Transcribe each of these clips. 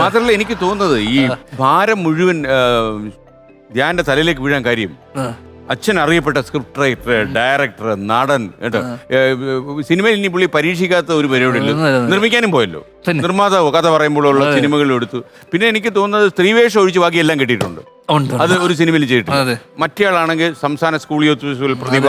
മാത്രമല്ല എനിക്ക് തോന്നുന്നത് ഈ ഭാരം മുഴുവൻ ധ്യാന്റെ തലയിലേക്ക് വീഴാൻ കാര്യം. അച്ഛൻ അറിയപ്പെട്ട സ്ക്രിപ്റ്റ് റൈറ്റർ ഡയറക്ടർ നടൻ കേട്ടോ? സിനിമയിൽ ഇനി പുള്ളി പരീക്ഷിക്കാത്ത ഒരു പരിപാടി. നിർമ്മിക്കാനും പോയല്ലോ. നിർമ്മാതാവ്? കഥ പറയുമ്പോഴുള്ള സിനിമകൾ എടുത്തു. പിന്നെ എനിക്ക് തോന്നുന്നത് സ്ത്രീവേഷം ഒഴിച്ച് ബാക്കി എല്ലാം കിട്ടിയിട്ടുണ്ട് അത് ഒരു സിനിമയിൽ ചെയ്തിട്ടുണ്ട് മറ്റേ ആളാണെങ്കിൽ സംസ്ഥാന സ്കൂൾ യൂത്ത് ഫെസ്റ്റിവൽ പ്രതിഭ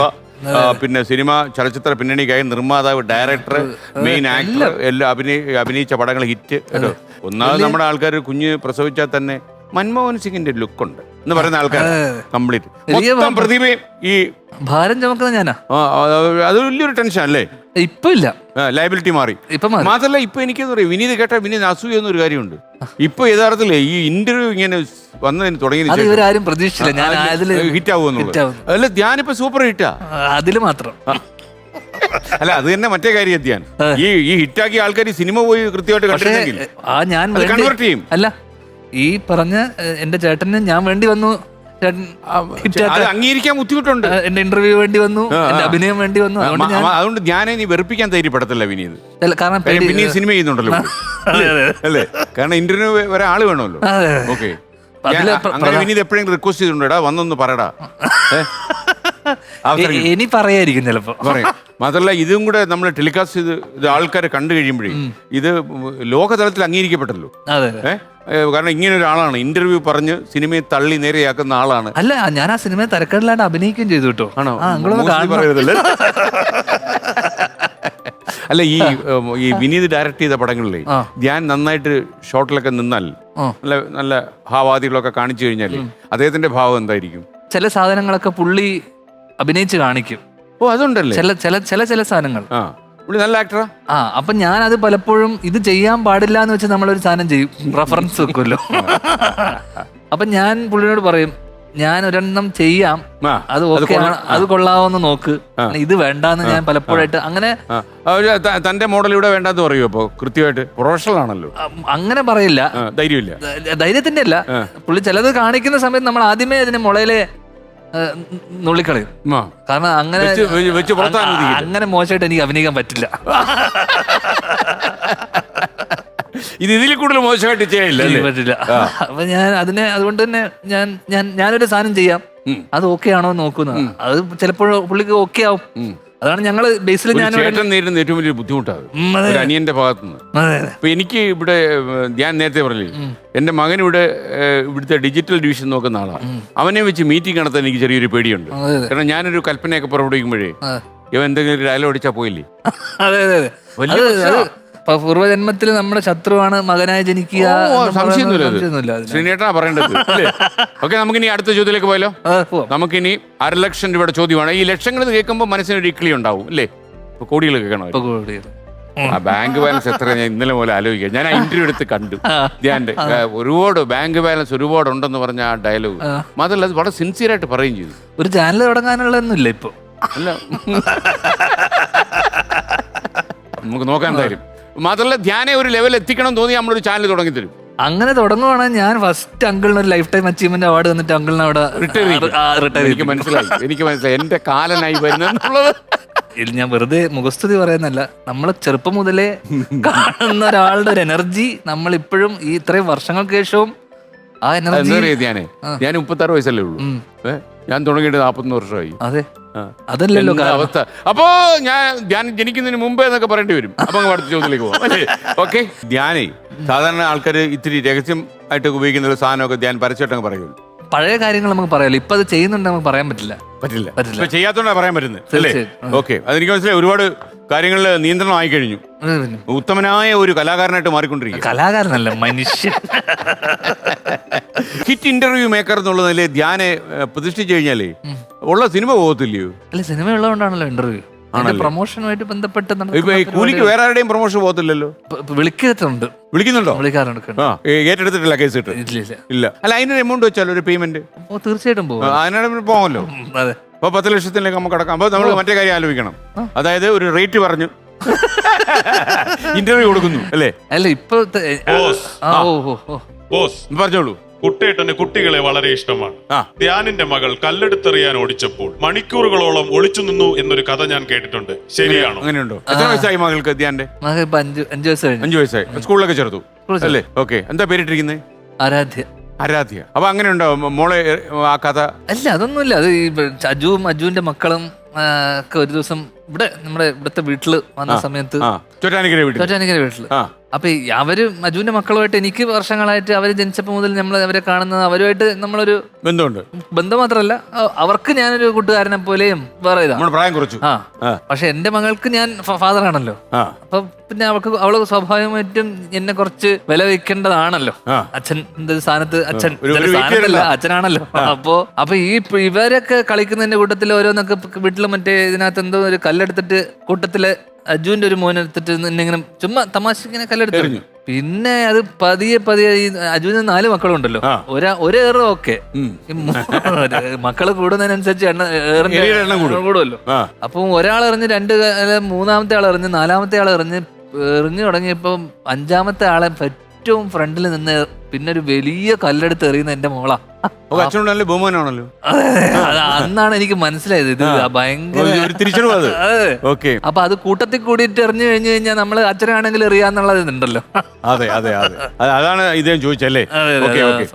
പിന്നെ സിനിമ ചലച്ചിത്ര പിന്നണിക്കായി നിർമ്മാതാവ് ഡയറക്ടർ മെയിൻ ആക്ടർ എല്ലാം അഭിനയി അഭിനയിച്ച പടങ്ങൾ ഹിറ്റ്. കേട്ടോ? ഒന്നാമത് നമ്മുടെ ആൾക്കാർ കുഞ്ഞ് പ്രസവിച്ചാൽ തന്നെ മൻമോഹൻ സിംഗിന്റെ ലുക്ക് ഉണ്ട് എന്ന് പറയുന്ന ആൾക്കാർ കംപ്ലീറ്റ്. വലിയ മൊത്തം പ്രതിഭയും ഈ ഭാരം ചുമക്കുന്ന ഞാനാ? അത് വലിയൊരു ടെൻഷൻ അല്ലേ ഇപ്പൊ ഇല്ല ലയബിലിറ്റി മാറി. ഇപ്പൊ മാറി. മാത്രല്ല ഇപ്പൊ എനിക്കെന്ന് പറയും വിനീത് കേട്ടാ വിനീത് അസൂയ എന്നൊരു കാര്യമുണ്ട്. ഇപ്പൊ യഥാർത്ഥത്തിൽ ഈ ഇന്റർവ്യൂ ഇങ്ങനെ വന്നതിന് തുടങ്ങി പ്രതീക്ഷിച്ചില്ല. ഞാൻ ഹിറ്റ് ആവുമെന്നുള്ളത്. അല്ല ധ്യാനിപ്പോ സൂപ്പർ ഹിറ്റാ അതിൽ മാത്രം. അല്ല അത് തന്നെ മറ്റേ കാര്യം ധ്യാൻ. ഈ ഈ ഹിറ്റാക്കിയ ആൾക്കാർ ഈ സിനിമ പോയി കൃത്യമായിട്ട് പക്ഷേ ആ ഞാൻ കൺവേർട്ട് ചെയ്യും. അല്ല ഈ പറഞ്ഞ എന്റെ ചേട്ടന് ഞാൻ വേണ്ടി വന്നു. അംഗീകരിക്കാൻ ബുദ്ധിമുട്ടുണ്ട്. എന്റെ ഇന്റർവ്യൂ വേണ്ടി വന്നു എന്റെ അഭിനയം വേണ്ടി വന്നു. അതുകൊണ്ട് ഞാൻ ഇനി വെറുപ്പിക്കാൻ ധൈര്യപ്പെടത്തില്ല വിനീത്. കാരണം ഈ സിനിമ ചെയ്യുന്നുണ്ടല്ലോ. അല്ലേ? കാരണം ഇന്റർവ്യൂ വരെ ആൾ വേണമല്ലോ. ഓക്കെ വിനീത് എപ്പോഴെങ്കിലും റിക്വസ്റ്റ് ചെയ്തിട്ടുണ്ടോ? വന്നൊന്ന് പറയടാ. ഇനി പറയായിരിക്കും ചിലപ്പോ. പറയും. മാത്രമല്ല ഇതും കൂടെ നമ്മൾ ടെലികാസ്റ്റ് ചെയ്ത് ഇത് ആൾക്കാരെ കണ്ടു കഴിയുമ്പോഴേ ഇത് ലോകതലത്തിൽ അംഗീകരിക്കപ്പെട്ടല്ലോ. അതെ. ഏഹ് കാരണം ഇങ്ങനെ ഒരാളാണ് ഇന്റർവ്യൂ പറഞ്ഞ് സിനിമയെ തള്ളി നേരെയാക്കുന്ന ആളാണ്. അല്ല ഞാൻ ആ സിനിമയെ തരക്കേടിലായിട്ട് അഭിനയിക്കുകയും ചെയ്തു കേട്ടോ ആണോ പറയരുതല്ലേ? അല്ല ഈ ഈ വിനീത് ഡയറക്ട് ചെയ്ത പടങ്ങളിലെ ഞാൻ നന്നായിട്ട് ഷോട്ടിലൊക്കെ നിന്നാൽ നല്ല നല്ല ഭാവാദികളൊക്കെ കാണിച്ചു കഴിഞ്ഞാൽ അദ്ദേഹത്തിന്റെ ഭാവം എന്തായിരിക്കും? ചില സാധനങ്ങളൊക്കെ പുള്ളി അഭിനയിച്ച് കാണിക്കും. ഓ അതുണ്ടല്ലേ? ചില ചില ചില ചില സാധനങ്ങൾ. ആ. പുള്ളി നല്ല ആക്ടറാ ആ? അപ്പൊ ഞാൻ അത് പലപ്പോഴും ഇത് ചെയ്യാൻ പാടില്ല എന്ന് വെച്ച് നമ്മളൊരു സാധനം ചെയ്യും. റെഫറൻസ് വെക്കുമല്ലോ. അപ്പൊ ഞാൻ പുള്ളിനോട് പറയും ഞാൻ ഒരെണ്ണം ചെയ്യാം. ആ, അത് ഓക്കെ കൊള്ളാം. അത് കൊള്ളാവോന്ന് നോക്ക്. ഇത് വേണ്ടാന്ന് ഞാൻ പലപ്പോഴായിട്ട് അങ്ങനെ ആ. അവർ ത- തന്റെ മോഡൽ ഇവിടെ വേണ്ടെന്ന് പറയൂ അപ്പൊ കൃത്യമായിട്ട്. പ്രൊഫഷണൽ ആണല്ലോ. അം, അങ്ങനെ പറയില്ല. ആ, ധൈര്യമില്ല. ധൈര്യത്തിന്റെ അല്ല. പുള്ളി ചിലത് കാണിക്കുന്ന സമയത്ത് നമ്മൾ ആദ്യമേ അതിന് മുളയിലെ നുള്ളിക്കളയും ആ. കാരണം അങ്ങനെ വെച്ച് വെച്ച് വെച്ച് പുറത്താൻ അനുവദിക്കില്ല. അങ്ങനെ മോശമായിട്ട് എനിക്ക് അഭിനയിക്കാൻ പറ്റില്ല. ഇത് ഇതിൽ കൂടുതൽ മോശമായിട്ട് ചെയ്യില്ല എനിക്ക് അല്ലേ? പറ്റില്ല. അപ്പൊ ഞാൻ അതിനെ അതുകൊണ്ട് തന്നെ ഞാൻ ഞാൻ ഞാനൊരു സാധനം ചെയ്യാം. അത് ഓക്കെ ആണോ എന്ന് നോക്കുന്ന. അത് ചിലപ്പോൾ പുള്ളിക്ക് ഓക്കെ ആവും അതാണ് ഞങ്ങൾ ബേസിൽ ഞാൻ ചേട്ടൻ നേരിടുന്ന ഏറ്റവും വലിയ ബുദ്ധിമുട്ടാണ്. ഒരു അനിയന്റെ ഭാഗത്തുനിന്ന്. ഇപ്പൊ എനിക്ക് ഇവിടെ ഞാൻ നേരത്തെ പറഞ്ഞില്ലേ എന്റെ മകൻ ഇവിടെ ഇവിടുത്തെ ഡിജിറ്റൽ ഡിവിഷൻ നോക്കുന്ന ആളാണ് അവനെ വെച്ച് മീറ്റിംഗ് നടത്താൻ എനിക്ക് ചെറിയൊരു പേടിയുണ്ട്. കാരണം ഞാനൊരു കൽപ്പനയൊക്കെ പുറപ്പെടുവിക്കുമ്പോഴേ ഇവ എന്തെങ്കിലും ഡയലോഗ് അടിച്ചാൽ പോയില്ലേ? അതെ അതെ വലിയ പൂർവജന്മത്തിൽ നമ്മുടെ ശത്രുവാണ് മകനായി ജനിക്കുക. ശ്രീനേട്ടാ പറയേണ്ടത് ഓക്കെ നമുക്ക് നമുക്കിനി അടുത്ത ചോദ്യത്തിലേക്ക് പോയാലോ? നമുക്കിനി അരലക്ഷം രൂപയുടെ ചോദ്യമാണ്. ഈ ലക്ഷങ്ങൾ കേൾക്കുമ്പോൾ മനസ്സിനൊരു ഇക്കിളി ഉണ്ടാവും അല്ലേ? ഇപ്പൊ കോടികൾ കേൾക്കണോ ആ ബാങ്ക് ബാലൻസ് എത്ര ഞാൻ ഇന്നലെ പോലെ ആലോചിക്കുക ഞാൻ ആ ഇന്റർവ്യൂ എടുത്ത് കണ്ടു. ധ്യാന്റെ ഒരുപാട് ബാങ്ക് ബാലൻസ് ഒരുപാട് ഉണ്ടെന്ന് പറഞ്ഞ ആ ഡയലോഗ്. മാത്രമല്ല അത് വളരെ സിൻസിയർ ആയിട്ട് പറയുകയും ചെയ്തു. ഒരു ചാനൽ തുടങ്ങാനുള്ളതൊന്നുമില്ല ഇപ്പൊ. അല്ല. നമുക്ക് നോക്കാൻ തരും മാത്രമല്ല ധ്യാനെ ഒരു ലെവൽ എത്തിക്കണം തോന്നി നമ്മളൊരു ചാനൽ തുടങ്ങി തരും അങ്ങനെ തുടങ്ങുവാണെങ്കിൽ ഞാൻ ഫസ്റ്റ് അങ്കിളിന് ഒരു ലൈഫ് ടൈം അച്ചീവ്മെന്റ് അവാർഡ് തന്നിട്ട് അങ്കിളിന് അവിടെ റിട്ടയർ. റിട്ടയർ എനിക്ക് മനസ്സിലായി. എനിക്ക് മനസ്സിലായി. എന്റെ കാലനായി ഇത് ഞാൻ വെറുതെ മുഖസ്തുതി പറയുന്നല്ല നമ്മൾ ചെറുപ്പം മുതലേ കാണുന്ന ഒരാളുടെ ഒരു എനർജി നമ്മൾ ഇപ്പോഴും ഈ ഇത്രയും വർഷങ്ങൾക്ക് ശേഷവും ആ എനർജി ഞാൻ മുപ്പത്താറ് വയസ്സല്ലേ ഉള്ളൂ? ഞാൻ തുടങ്ങിയിട്ട് നാൽപ്പത്തൊന്ന് വർഷമായി. അതെ. അതല്ലല്ലോ അവസ്ഥ? അപ്പോ ഞാൻ ധ്യാനം ജനിക്കുന്നതിന് മുമ്പേ എന്നൊക്കെ പറയേണ്ടി വരും. അപ്പൊ അങ്ങ് അടുത്ത ചോദ്യത്തിലേക്ക് പോകാം അല്ലേ? ഓക്കെ? ധ്യാനേ സാധാരണ ആൾക്കാർ ഇത്തിരി രഹസ്യം ആയിട്ട് ഉപയോഗിക്കുന്ന ഒരു സാധനമൊക്കെ ധ്യാൻ പരസ്യമായിട്ടങ്ങ് പറയുള്ളൂ പഴയ കാര്യങ്ങൾ നമുക്ക് പറയാലോ. ഇപ്പൊ അത് ചെയ്യുന്നുണ്ട് നമുക്ക് പറയാൻ പറ്റില്ല. പറ്റില്ല. പറ്റില്ല. ഇപ്പൊ ചെയ്യാത്തോണ്ടാ പറയാൻ പറ്റുന്നത് അല്ലേ. ഓക്കെ. അതെനിക്ക് മനസ്സിലായി ഒരുപാട് കാര്യങ്ങളിൽ നിയന്ത്രണം ആയി കഴിഞ്ഞു. ഉത്തമനായ ഒരു കലാകാരനായിട്ട് മാറിക്കൊണ്ടിരിക്കുക. കലാകാരനല്ല മനുഷ്യൻ. ഹിറ്റ് ഇന്റർവ്യൂ മേക്കർ എന്നുള്ള നിലയിൽ ധ്യാനെ ഏഹ്, പ്രതിഷ്ഠിച്ചു കഴിഞ്ഞാലേ ഉള്ള സിനിമ പോകത്തില്ലയോ? അല്ല സിനിമ ഉള്ളതുകൊണ്ടാണല്ലോ ഇന്റർവ്യൂ ആണല്ലേ? പ്രൊമോഷനുമായിട്ട് ബന്ധപ്പെട്ട് നടക്കുന്ന ഇപ്പൊ ഈ കൂലിക്ക് വേറെ ആരുടെയും പ്രൊമോഷൻ പോകത്തില്ലല്ലോ? പ- വിളിക്കുന്നുണ്ടോ? വിളിക്കാറുണ്ട്. ആ ഏ, ഏറ്റെടുത്തിട്ടില്ല കേസ് ഇട്ട്? ഇല്ല ഇല്ല. ഇല്ല. അല്ല അതിനൊരു എമൗണ്ട് വെച്ചാലോ ഒരു പേയ്മെന്റ് ഓ തീർച്ചയായിട്ടും പോകും അതിനാണ് പോകാമല്ലോ. ഉം, അതെ. അപ്പൊ പത്ത് ലക്ഷത്തിലേക്ക് നമുക്ക് കടക്കാം അപ്പൊ നമ്മൾ മറ്റേ കാര്യം ആലോചിക്കണം. അതായത് ഒരു റേറ്റ് പറഞ്ഞു. ഇന്റർവ്യൂ കൊടുക്കുന്നു അല്ലേ? അല്ല ഇപ്പൊ ത- ആ, ഓ ഓ ഓ. ബോസ് പറഞ്ഞോളൂ. കുട്ടേട്ടന് കുട്ടികളെ വളരെ ഇഷ്ടമാണ്. ധ്യാനിന്റെ മകൾ കല്ലെടുത്തെറിയാൻ ഓടിച്ചപ്പോൾ മണിക്കൂറുകളോളം ഒളിച്ചു നിന്നു എന്നൊരു കഥ ഞാൻ കേട്ടിട്ടുണ്ട്. ശരിയാണോ? അങ്ങനെയുണ്ടോ എത്ര വയസ്സായി മകൾക്ക് ധ്യാന്റെ മകൻ ഇപ്പൊ അഞ്ച് അഞ്ചു വയസ്സ് കഴിഞ്ഞു അഞ്ചു വയസ്സായി. സ്കൂളിലൊക്കെ ചേർത്തു? സ്കൂളിൽ അല്ലേ? ഓക്കെ. എന്താ പേരിട്ടിരിക്കുന്നത് ആരാധ്യ. ആരാധ്യ. അപ്പൊ അങ്ങനെ ഉണ്ടോ? മോളെ ആ കഥ? അല്ല അതൊന്നുമില്ല. അത് ഈ അജുവും അജുവിന്റെ മക്കളും ആ, ഒക്കെ ഒരു ദിവസം ഇവിടെ നമ്മുടെ ഇവിടുത്തെ വീട്ടിൽ വന്ന സമയത്ത് ചോറ്റാനിക്കര വീട്ടിൽ ചോറ്റാനിക്കര വീട്ടിൽ. അപ്പൊ അവർ മജുവിന്റെ മക്കളുമായിട്ട് എനിക്ക് വർഷങ്ങളായിട്ട് അവർ ജനിച്ചപ്പോ മുതൽ നമ്മൾ അവരെ കാണുന്നത് അവരുമായിട്ട് നമ്മളൊരു ബന്ധമുണ്ട്. ബന്ധം മാത്രമല്ല അവർക്ക് ഞാനൊരു കൂട്ടുകാരനെ പോലെയും വേറെ പ്രായം കുറച്ചു. ആ. പക്ഷെ എന്റെ മകൾക്ക് ഞാൻ ഫാദർ ആണല്ലോ അപ്പൊ പിന്നെ അവൾക്ക് അവൾ സ്വാഭാവികമായിട്ടും എന്നെ കുറച്ച് വില വെക്കേണ്ടതാണല്ലോ അച്ഛൻ എന്താ സ്ഥാനത്ത് അച്ഛൻ സ്ഥാനത്തല്ല, അച്ഛനാണല്ലോ. അപ്പോ അപ്പൊ ഈ ഇവരൊക്കെ കളിക്കുന്നതിന്റെ കൂട്ടത്തിൽ ഓരോന്നൊക്കെ വീട്ടിലും മറ്റേ ഇതിനകത്ത് എന്തോ ഒരു കല്ലെടുത്തിട്ട് കൂട്ടത്തിൽ അജുവിന്റെ ഒരു മോനെ എടുത്തിട്ട് ഇങ്ങനെ ചുമ്മാ തമാശ ഇങ്ങനെ കല്ലെടുത്ത് പിന്നെ അത് പതിയെ പതിയെ ഈ അജുവിന് നാല് മക്കളുണ്ടല്ലോ. ഒരാ ഒരേറെ ഓക്കെ. മക്കൾ കൂടുന്നതിനനുസരിച്ച് എണ്ണ ഏറിന്റെ എണ്ണം കൂടും. കൂടുമല്ലോ അപ്പം ഒരാൾ എറിഞ്ഞ് രണ്ട് മൂന്നാമത്തെ ആൾ എറിഞ്ഞ് നാലാമത്തെ ആൾ എറിഞ്ഞ് എറിഞ്ഞു തുടങ്ങിയപ്പം അഞ്ചാമത്തെ ആളെ ഏറ്റവും ഫ്രണ്ടിൽ നിന്ന് പിന്നെ ഒരു വലിയ കല്ലെടുത്ത് എറിയുന്ന എന്റെ മോളാ. അച്ഛനോട് നല്ല അത് അന്നാണ് എനിക്ക് മനസ്സിലായത്. ഇത് ഭയങ്കര തിരിച്ചറിവ്. ഓക്കെ. അപ്പൊ അത് കൂട്ടത്തിൽ കൂടിയിട്ട് എറിഞ്ഞു കഴിഞ്ഞു കഴിഞ്ഞാൽ നമ്മൾ അച്ഛനാണെങ്കിൽ എറിയാന്നുള്ളത് ഉണ്ടല്ലോ അതെ അതെ അതെ. അതാണ് ഇദ്ദേഹം ചോദിച്ചല്ലേ ഓക്കെ ഓക്കെ.